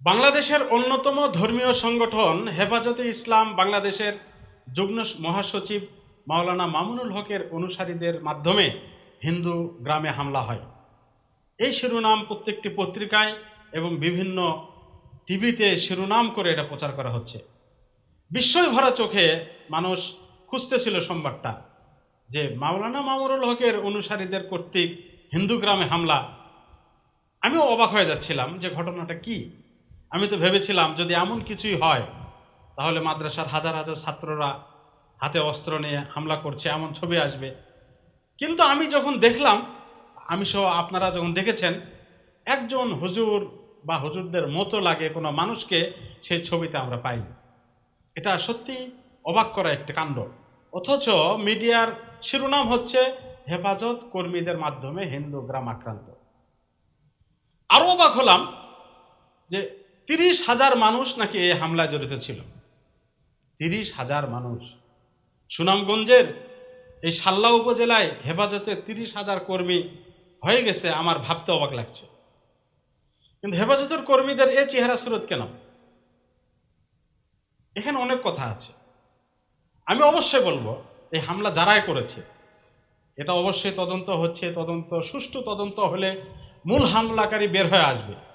বাংলাদেশের অন্যতম ধর্মীয় সংগঠন হেফাজতে ইসলাম বাংলাদেশের যুগ্ম মহাসচিব মাওলানা মামুনুল হকের অনুসারীদের মাধ্যমে হিন্দু গ্রামে হামলা হয়। এই শিরোনাম প্রত্যেকটি পত্রিকায় এবং বিভিন্ন টিভিতে শিরোনাম করে এটা প্রচার করা হচ্ছে। বিস্ময় ভরা চোখে মানুষ খুঁজতেছিল সোমবারটা যে মাওলানা মামুনুল হকের অনুসারীদের কর্তৃক হিন্দু গ্রামে হামলা। আমিও অবাক হয়ে যাচ্ছিলাম যে ঘটনাটা কি। আমি তো ভেবেছিলাম যদি এমন কিছুই হয়, তাহলে মাদ্রাসার হাজার হাজার ছাত্ররা হাতে অস্ত্র নিয়ে হামলা করছে, এমন ছবি আসবে। কিন্তু আমি যখন দেখলাম, আমি সহ আপনারা যখন দেখেছেন, একজন হুজুর বা হুজুরদের মতো লাগে কোনো মানুষকে সেই ছবিতে আমরা পাইনি এটা সত্যি অবাক করা একটি কাণ্ড। অথচ মিডিয়ার শিরোনাম হচ্ছে হেফাজত কর্মীদের মাধ্যমে হিন্দু গ্রাম আক্রান্ত। আরও অবাক হলাম যে তিরিশ হাজার মানুষ নাকি এই হামলায় জড়িত ছিল? তিরিশ হাজার মানুষ। সুনামগঞ্জের এই সাল্লা উপজেলায় হেফাজতে তিরিশ হাজার কর্মী হয়ে গেছে, আমার ভাবতে অবাক লাগছে। কিন্তু হেফাজতের কর্মীদের এ চেহারা সুরত কেন? এখানে অনেক কথা আছে। আমি অবশ্যই বলব, এই হামলা যারাই করেছে, এটা অবশ্যই তদন্ত হচ্ছে, তদন্ত, সুষ্ঠু তদন্ত হলে মূল হামলাকারী বের হয়ে আসবে।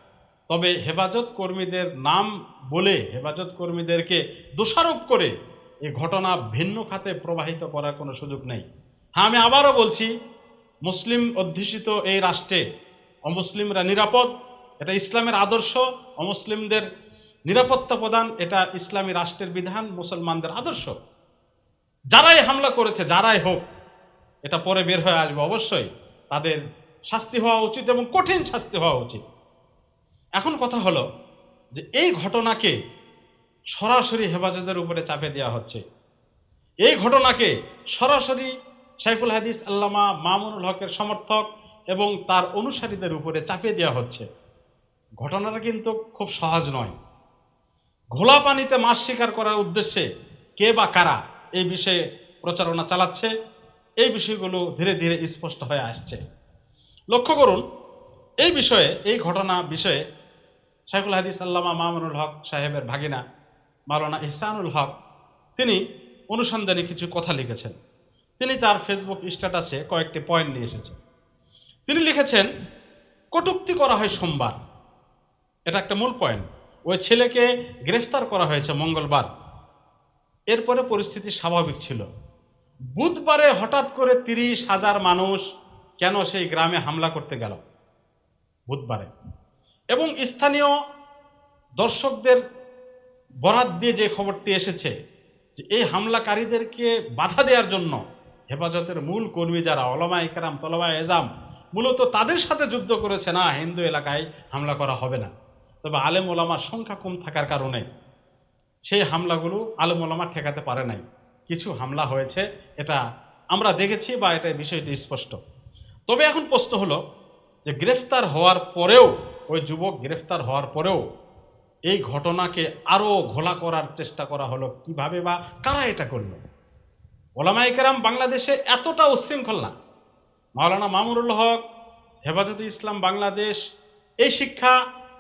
তবে হেফাজত কর্মীদের নাম বলে হেফাজত কর্মীদেরকে দোষারোপ করে এই ঘটনা ভিন্ন খাতে প্রবাহিত করার কোনো সুযোগ নেই। হ্যাঁ আমি আবারও বলছি, মুসলিম অধ্যুষিত এই রাষ্ট্রে অমুসলিমরা নিরাপদ, এটা ইসলামের আদর্শ, অমুসলিমদের নিরাপত্তা প্রদান এটা ইসলামী রাষ্ট্রের বিধান, মুসলমানদের আদর্শ। যারাই হামলা করেছে, যারাই হোক, এটা পরে বের হয়ে আসবে অবশ্যই। তাদের শাস্তি হওয়া উচিত এবং কঠিন শাস্তি হওয়া উচিত। এখন কথা হলো যে এই ঘটনাকে সরাসরি হেফাজতের উপরে চাপে দেওয়া হচ্ছে। এই ঘটনাকে সরাসরি সাইফুল হাদিস আল্লামা মামুনুল হকের সমর্থক এবং তার অনুসারীদের উপরে চাপে দেওয়া হচ্ছে। ঘটনাটা কিন্তু খুব সহজ নয়। ঘোলা পানিতে মাছ শিকার করার উদ্দেশ্যে কে বা কারা এই বিষয়ে প্রচারণা চালাচ্ছে, এই বিষয়গুলো ধীরে ধীরে স্পষ্ট হয়ে আসছে। লক্ষ্য করুন, এই বিষয়ে, এই ঘটনা বিষয়ে শাইখুল হাদিস আল্লামা মামুনুল হক সাহেবের ভাগিনা মাওলানা ইহসানুল হক, তিনি অনুসন্ধানে কিছু কথা লিখেছেন। তিনি তার ফেসবুক স্ট্যাটাসে কয়েকটি পয়েন্ট নিয়ে এসেছেন। তিনি লিখেছেন, কটুক্তি করা হয় সোমবার। এটা একটা মূল পয়েন্ট। ওই ছেলেকে গ্রেফতার করা হয়েছে মঙ্গলবার। এরপরে পরিস্থিতি স্বাভাবিক ছিল। বুধবারে হঠাৎ করে তিরিশ হাজার মানুষ কেন সেই গ্রামে হামলা করতে গেল? বুধবারে। এবং স্থানীয় দর্শকদের বরাত দিয়ে যে খবরটি এসেছে, যে এই হামলাকারীদেরকে বাধা দেওয়ার জন্য হেফাজতের মূল কর্মী যারা অলমা ইকরাম, তলমা এজাম, মূলত তাদের সাথে যুদ্ধ করেছে না, হিন্দু এলাকায় হামলা করা হবে না। তবে আলেম ওলামার সংখ্যা কম থাকার কারণে সেই হামলাগুলো আলেম ওলামা ঠেকাতে পারে নাই। কিছু হামলা হয়েছে, এটা আমরা দেখেছি বা এটা বিষয়টি স্পষ্ট। তবে এখন প্রশ্ন হলো যে গ্রেফতার হওয়ার পরেও ওই যুবক গ্রেফতার হওয়ার পরেও এই ঘটনাকে আরও ঘোলা করার চেষ্টা করা হলো কীভাবে বা কারা এটা করল? ওলামাই কেরাম বাংলাদেশে এতটা উচ্ছৃঙ্খল না মাওলানা মামুরুল হক, হেফাজতে ইসলাম বাংলাদেশ, এই শিক্ষা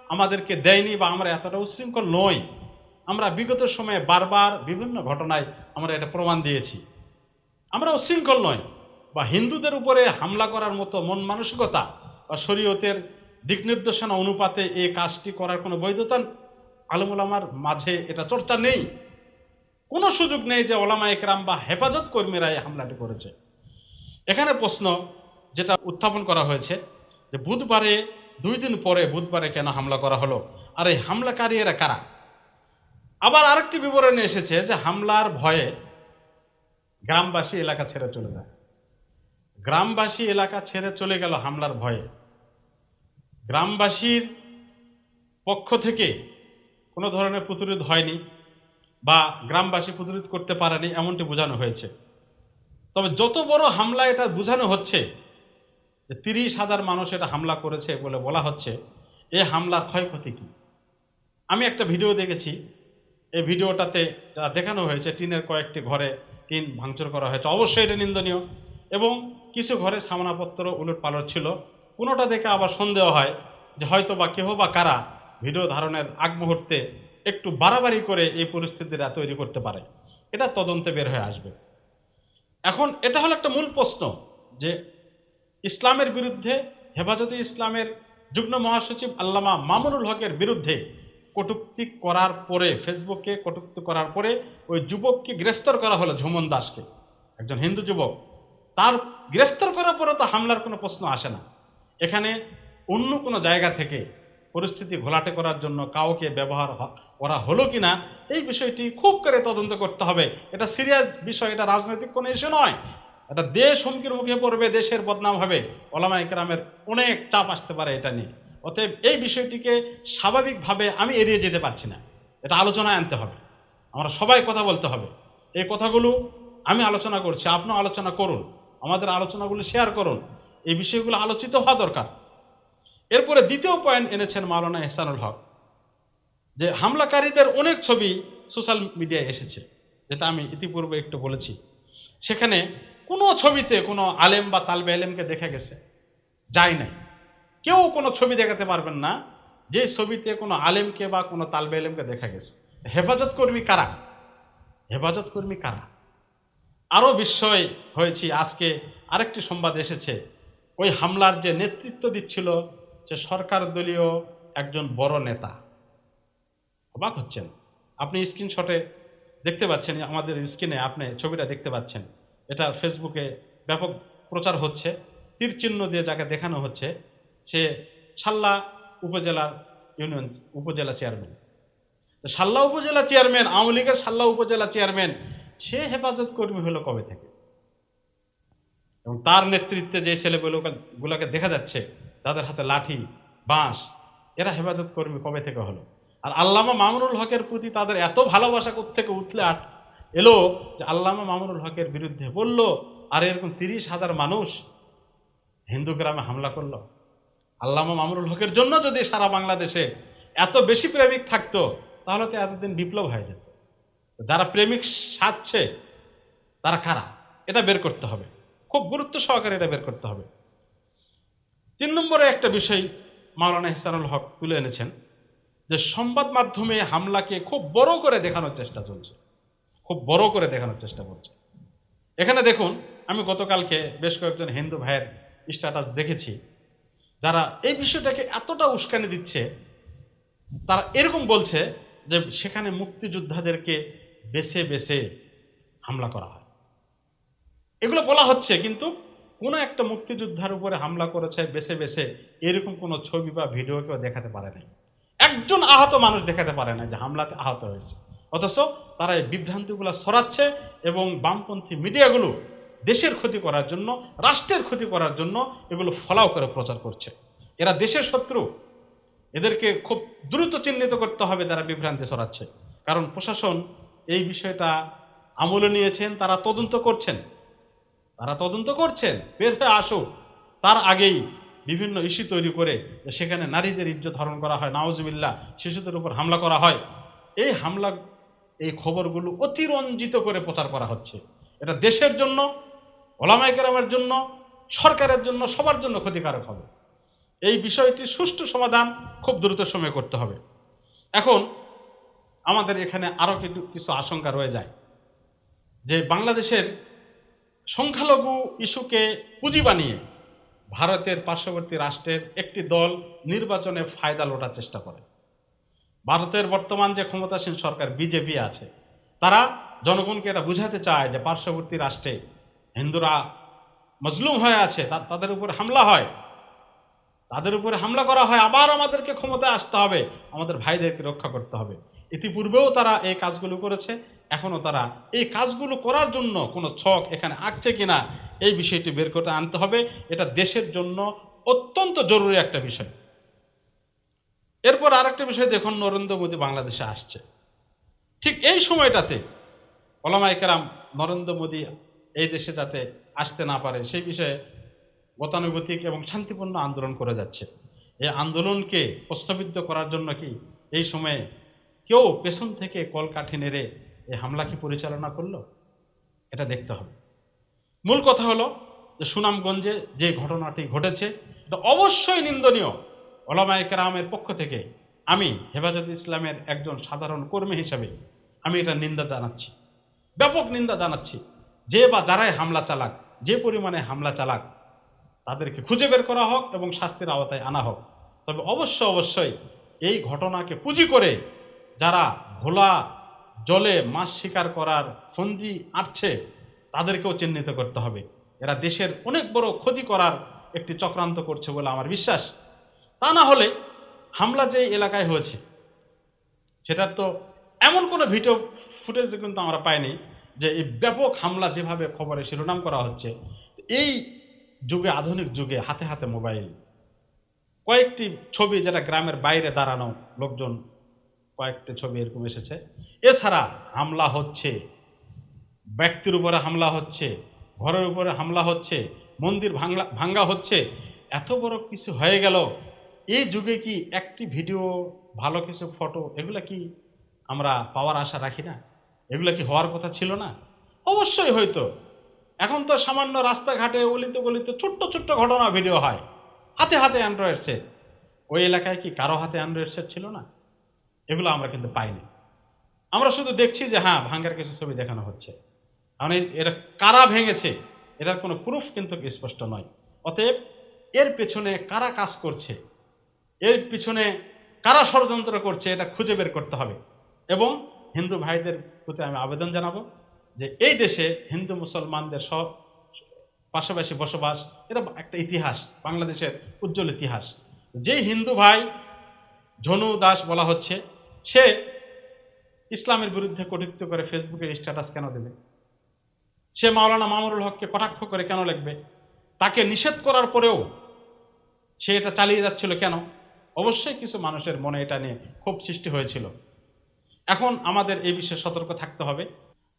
আমাদেরকে দেয়নি বা আমরা এতটা উচ্ছৃঙ্খল নই। আমরা বিগত সময়ে বারবার বিভিন্ন ঘটনায় আমরা এটা প্রমাণ দিয়েছি। আমরা উচ্ছৃঙ্খল নয় বা হিন্দুদের উপরে হামলা করার মতো মন মানসিকতা বা শরীয়তের দিক নির্দেশনা অনুপাতে এই কাজটি করার কোনো বৈধতা আলমুলামার মাঝে এটা চর্চা নেই। কোনো সুযোগ নেই যে ওলামা একরাম বা হেফাজত কর্মীরা এই হামলাটি করেছে। এখানে প্রশ্ন যেটা উত্থাপন করা হয়েছে যে বুধবারে, দুই দিন পরে বুধবারে কেন হামলা করা হলো? আর এই হামলাকারী এরা কারা? আবার আরেকটি বিবরণে এসেছে যে হামলার ভয়ে গ্রামবাসী এলাকা ছেড়ে চলে যায়। গ্রামবাসী এলাকা ছেড়ে চলে গেল হামলার ভয়ে। গ্রামবাসীর পক্ষ থেকে কোনো ধরনের প্রতিরোধ হয়নি বা গ্রামবাসী প্রতিরোধ করতে পারেনি, এমনটি বোঝানো হয়েছে। তবে যত বড় হামলা এটা বোঝানো হচ্ছে যে তিরিশ হাজার মানুষ এটা হামলা করেছে বলে বলা হচ্ছে এই হামলার ক্ষয়ক্ষতি কী? আমি একটা ভিডিও দেখেছি, এই ভিডিওটাতে যা দেখানো হয়েছে, টিনের কয়েকটি ঘরে টিন ভাঙচুর করা হয়েছে। অবশ্যই এটা নিন্দনীয় এবং কিছু ঘরে সামনাপত্র উলট পালট ছিল। কোনোটা দেখে আবার সন্দেহ হয় যে হয়তো বা কেহ বা কারা ভিডিও ধারণের আগ মুহূর্তে একটু বাড়াবাড়ি করে এই পরিস্থিতিটা তৈরি করতে পারে। এটা তদন্তে বের হয়ে আসবে। এখন এটা হলো একটা মূল প্রশ্ন যে ইসলামের বিরুদ্ধে, হেফাজতে ইসলামের যুগ্ম মহাসচিব আল্লামা মামুনুল হকের বিরুদ্ধে কটূক্তি করার পরে, ফেসবুকে কটূক্তি করার পরে ওই যুবককে গ্রেফতার করা হলো ঝুমন দাসকে। একজন হিন্দু যুবক। তার গ্রেফতার করার পরে তো হামলার কোনো প্রশ্ন আসে না। এখানে অন্য কোনো জায়গা থেকে পরিস্থিতি ঘোলাটে করার জন্য কাউকে ব্যবহার করা হলো কিনা, এই বিষয়টি খুব করে তদন্ত করতে হবে। এটা সিরিয়াস বিষয়, এটা রাজনৈতিক কোনো ইস্যু নয়। এটা দেশ হুমকির মুখে পড়বে, দেশের বদনাম হবে। ওলামা ইকরামের অনেক চাপ আসতে পারে এটা নিয়ে। অতএব এই বিষয়টিকে স্বাভাবিকভাবে আমি এড়িয়ে যেতে পারছি না। এটা আলোচনায় আনতে হবে। আমরা সবাই কথা বলতে হবে। এই কথাগুলো আমি আলোচনা করছি, আপনিও আলোচনা করুন। আমাদের আলোচনাগুলো শেয়ার করুন। এই বিষয়গুলো আলোচিত হওয়া দরকার। এরপরে দ্বিতীয় পয়েন্ট এনেছেন মাওলানা এহসানুল হক, যে হামলাকারীদের অনেক ছবি সোশ্যাল মিডিয়ায় এসেছে, যেটা আমি ইতিপূর্বে একটু বলেছি। সেখানে কোনো ছবিতে কোনো আলেম বা তালবে আলেমকে দেখা গেছে, যায় নাই। কেউ কোনো ছবি দেখাতে পারবেন না, যে ছবিতে কোনো আলেমকে বা কোনো তালবে আলেমকে দেখা গেছে। হেফাজত কর্মী কারা? হেফাজত কর্মী কারা? আরও বিস্ময় হয়েছি, আজকে আরেকটি সংবাদ এসেছে ওই হামলার যে নেতৃত্ব দিচ্ছিল সে সরকার দলীয় একজন বড় নেতা। অবাক হচ্ছেন। আপনি স্ক্রিনশটে দেখতে পাচ্ছেন, আমাদের স্ক্রিনে আপনি ছবিটা দেখতে পাচ্ছেন। এটা ফেসবুকে ব্যাপক প্রচার হচ্ছে। তীর চিহ্ন দিয়ে যাকে দেখানো হচ্ছে, সে সাল্লা উপজেলার ইউনিয়ন উপজেলা চেয়ারম্যান সাল্লা উপজেলা চেয়ারম্যান আওয়ামী লীগের সাল্লা উপজেলা চেয়ারম্যান সে হেফাজত কর্মী হলো কবে থেকে? এবং তার নেতৃত্বে যে ছেলেগুলোকে দেখা যাচ্ছে, তাদের হাতে লাঠি, বাঁশ, এরা হেফাজত কর্মী কবে থেকে হলো? আর আল্লামা মামুনুল হকের প্রতি তাদের এত ভালোবাসা থেকে উঠলে আট, এলো যে আল্লামা মামুনুল হকের বিরুদ্ধে বলল, আর এরকম তিরিশ হাজার মানুষ হিন্দু গ্রামে হামলা করল? আল্লামা মামুনুল হকের জন্য যদি সারা বাংলাদেশে এত বেশি প্রেমিক থাকতো, তাহলে তো এতদিন বিপ্লব হয়ে যেত। যারা প্রেমিক সাজছে তারা কারা? এটা বের করতে হবে। খুব গুরুত্ব সহকারে এটা বের করতে হবে। তিন নম্বরে একটা বিষয় মাওলানা হিসানুল হক তুলে এনেছেন যে সংবাদ মাধ্যমে হামলাকে খুব বড় করে দেখানোর চেষ্টা চলছে। খুব বড় করে দেখানোর চেষ্টা করছে। এখানে দেখুন, আমি গতকালকে বেশ কয়েকজন হিন্দু ভাইয়ের স্ট্যাটাস দেখেছি, যারা এই বিষয়টাকে এতটা উস্কানি দিচ্ছে, তারা এরকম বলছে যে সেখানে মুক্তিযোদ্ধাদেরকে বেছে বেছে হামলা করা হয়। এগুলো বলা হচ্ছে, কিন্তু কোনো একটা মুক্তিযোদ্ধার উপরে হামলা করেছে, বেছে বেছে এরকম কোনো ছবি বা ভিডিও কেউ দেখাতে পারে নাই। একজন আহত মানুষ দেখাতে পারে না যে হামলাতে আহত হয়েছে। অথচ তারা এই বিভ্রান্তিগুলো সরাচ্ছে এবং বামপন্থী মিডিয়াগুলো দেশের ক্ষতি করার জন্য, রাষ্ট্রের ক্ষতি করার জন্য এগুলো ফলাও করে প্রচার করছে। এরা দেশের শত্রু। এদেরকে খুব দ্রুত চিহ্নিত করতে হবে তারা বিভ্রান্তি ছড়াচ্ছে। কারণ প্রশাসন এই বিষয়টা আমলে নিয়েছেন, তারা তদন্ত করছেন। তারা তদন্ত করছেন। বের হয়ে আসুক। তার আগেই বিভিন্ন ইস্যু তৈরি করে সেখানে নারীদের ইজ্জত ধারণ করা হয়। নাওজবিল্লা শিশুদের উপর হামলা করা হয়। এই হামলা, এই খবরগুলো অতিরঞ্জিত করে প্রচার করা হচ্ছে। এটা দেশের জন্য ওলামাইকেরামের জন্য, সরকারের জন্য, সবার জন্য ক্ষতিকারক হবে। এই বিষয়টির সুষ্ঠু সমাধান খুব দ্রুত সময়ে করতে হবে। এখন আমাদের এখানে আরও কিছু আশঙ্কা রয়ে যায়। যে বাংলাদেশের সংখ্যালঘু ইস্যুকে পুঁজি বানিয়ে ভারতের পার্শ্ববর্তী রাষ্ট্রের একটি দল নির্বাচনে ফায়দা লোটার চেষ্টা করে। ভারতের বর্তমান যে ক্ষমতাসীন সরকার বিজেপি আছে, তারা জনগণকে এটা বুঝাতে চায় যে পার্শ্ববর্তী রাষ্ট্রে হিন্দুরা মজলুম হয়ে আছে তাদের উপর হামলা হয়। তাদের উপরে হামলা করা হয়, আবার আমাদেরকে ক্ষমতায় আসতে হবে। আমাদের ভাইদেরকে রক্ষা করতে হবে। ইতিপূর্বেও তারা এই কাজগুলো করেছে। এখনও তারা এই কাজগুলো করার জন্য কোনো ছক এখানে আঁকছে কিনা এই বিষয়টি বের করে আনতে হবে। এটা দেশের জন্য অত্যন্ত জরুরি একটা বিষয়। এরপর আরেকটা বিষয় দেখুন, নরেন্দ্র মোদী বাংলাদেশে আসছে। ঠিক এই সময়টাতে ওলামাইকেরাম নরেন্দ্র মোদী এই দেশে যাতে আসতে না পারে, সেই বিষয়ে গতানুগতিক এবং শান্তিপূর্ণ আন্দোলন করে যাচ্ছে। এই আন্দোলনকে প্রশ্নবিদ্ধ করার জন্য কি এই সময়ে কেউ পেছন থেকে কলকাঠি নেড়ে এই হামলা কি পরিচালনা করল? এটা দেখতে হবে। মূল কথা হলো যে সুনামগঞ্জে যে ঘটনাটি ঘটেছে, এটা অবশ্যই নিন্দনীয়। ওলামায়ে কেরামের পক্ষ থেকে আমি হেফাজত ইসলামের একজন সাধারণ কর্মী হিসাবে আমি এটা নিন্দা জানাচ্ছি। ব্যাপক নিন্দা জানাচ্ছি। যে বা যারাই হামলা চালাক, যে পরিমাণে হামলা চালাক, তাদেরকে খুঁজে বের করা হোক এবং শাস্তির আওতায় আনা হোক। তবে অবশ্য অবশ্যই এই ঘটনাকে পুঁজি করে যারা ঘোলা জলে মাছ শিকার করার ফন্দি আটছে, তাদেরকেও চিহ্নিত করতে হবে। এরা দেশের অনেক বড় ক্ষতি করার একটি চক্রান্ত করছে বলে আমার বিশ্বাস। তা না হলে হামলা যে এলাকায় হয়েছে, সেটার তো এমন কোনো ভিডিও ফুটেজ কিন্তু আমরা পাইনি যে এই ব্যাপক হামলা যেভাবে খবরে শিরোনাম করা হচ্ছে, এই যুগে, আধুনিক যুগে হাতে হাতে মোবাইল। কয়েকটি ছবি যেটা গ্রামের বাইরে দাঁড়ানো লোকজন কয়েকটি ছবি এরকম এসেছে। এছাড়া হামলা হচ্ছে, ব্যক্তির উপরে হামলা হচ্ছে, ঘরের উপরে হামলা হচ্ছে, মন্দির ভাঙলা, ভাঙ্গা হচ্ছে, এত বড় কিছু হয়ে গেল। এই যুগে কি একটি ভিডিও, ভালো কিছু ফটো, এগুলো কি আমরা পাওয়ার আশা রাখি না? এগুলো কি হওয়ার কথা ছিল না? অবশ্যই হয়তো। এখন তো সামান্য রাস্তাঘাটে অলিতে গলিতে ছোট্ট ছোট্ট ঘটনা, ভিডিও হয়। হাতে হাতে অ্যান্ড্রয়েড সেট ওই এলাকায় কি কারও হাতে অ্যান্ড্রয়েড সেট ছিল না? এগুলো আমরা কিন্তু পাইনি। আমরা শুধু দেখছি যে হ্যাঁ ভাঙ্গার কিছু ছবি দেখানো হচ্ছে। কারণ এটা কারা ভেঙেছে, এটার কোনো প্রুফ কিন্তু স্পষ্ট নয়। অতএব, এর পেছনে কারা কাজ করছে, এর পিছনে কারা ষড়যন্ত্র করছে, এটা খুঁজে বের করতে হবে। এবং হিন্দু ভাইদের প্রতি আমি আবেদন জানাব যে, এই দেশে হিন্দু মুসলমানদের সব পাশাপাশি বসবাস, এটা একটা ইতিহাস, বাংলাদেশের উজ্জ্বল ইতিহাস। যেই হিন্দু ভাই ঝনু দাস বলা হচ্ছে সে ইসলামের বিরুদ্ধে কটূক্ত করে ফেসবুকে স্ট্যাটাস কেন দেবে? সে মাওলানা মামুনুল হককে কটাক্ষ করে কেন লিখবে? তাকে নিষেধ করার পরেও সে এটা চালিয়ে যাচ্ছিল কেন? অবশ্যই কিছু মানুষের মনে এটা নিয়ে ক্ষোভ সৃষ্টি হয়েছিল। এখন আমাদের এই বিষয়ে সতর্ক থাকতে হবে।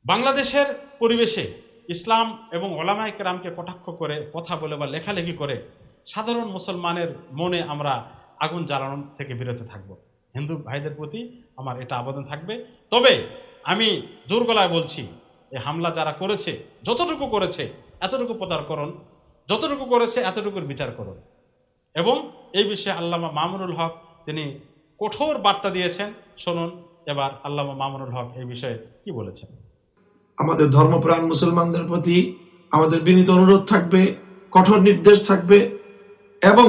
বাংলাদেশের পরিবেশে ইসলাম এবং ওলামাই কেরামকে কটাক্ষ করে কথা বলে বা লেখালেখি করে সাধারণ মুসলমানের মনে আমরা আগুন জ্বালানো থেকে বিরত থাকব। হিন্দু ভাইদের প্রতি আমার এটা আবেদন থাকবে। তবে আমি জোর গলায় বলছি, এই হামলা যারা করেছে, যতটুকু করেছে, এতটুকু প্রচার করুন, যতটুকু করেছে, এতটুকুর বিচার করুন। এবং এই বিষয়ে আল্লামা মামুনুল হক তিনি কঠোর বার্তা দিয়েছেন। শুনুন, এবার আল্লামা মামুনুল হক এই বিষয়ে কি বলেছেন? আমাদের ধর্মপ্রাণ মুসলমানদের প্রতি আমাদের বিনীত অনুরোধ থাকবে, কঠোর নির্দেশ থাকবে এবং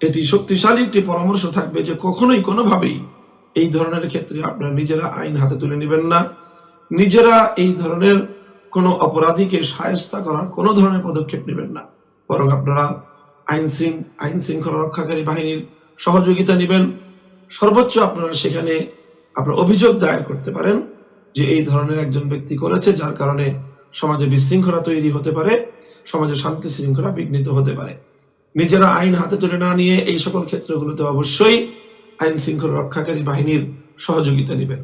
এটি শক্তিশালী একটি পরামর্শ থাকবে যে কখনোই কোনোভাবেই এই ধরনের ক্ষেত্রে আপনারা নিজেরা আইন হাতে তুলে নেবেন না। নিজেরা এই ধরনের কোনো অপরাধীকে সায়স্তা করার কোনো ধরনের পদক্ষেপ নেবেন না। বরং আপনারা আইন শৃঙ্খ আইন শৃঙ্খলা রক্ষাকারী বাহিনীর সহযোগিতা নেবেন। সর্বোচ্চ আপনারা সেখানে আপনার অভিযোগ দায়ের করতে পারেন যে এই ধরনের একজন ব্যক্তি করেছে, যার কারণে সমাজে বিশৃঙ্খলা তৈরি হতে পারে, সমাজে শান্তি শৃঙ্খলা বিঘ্নিত হতে পারে। নিজেরা আইন হাতে তুলে না নিয়ে এই সকল ক্ষেত্রগুলোতে অবশ্যই আইন শৃঙ্খলা রক্ষাকারী বাহিনীর সহযোগিতা নেবেন।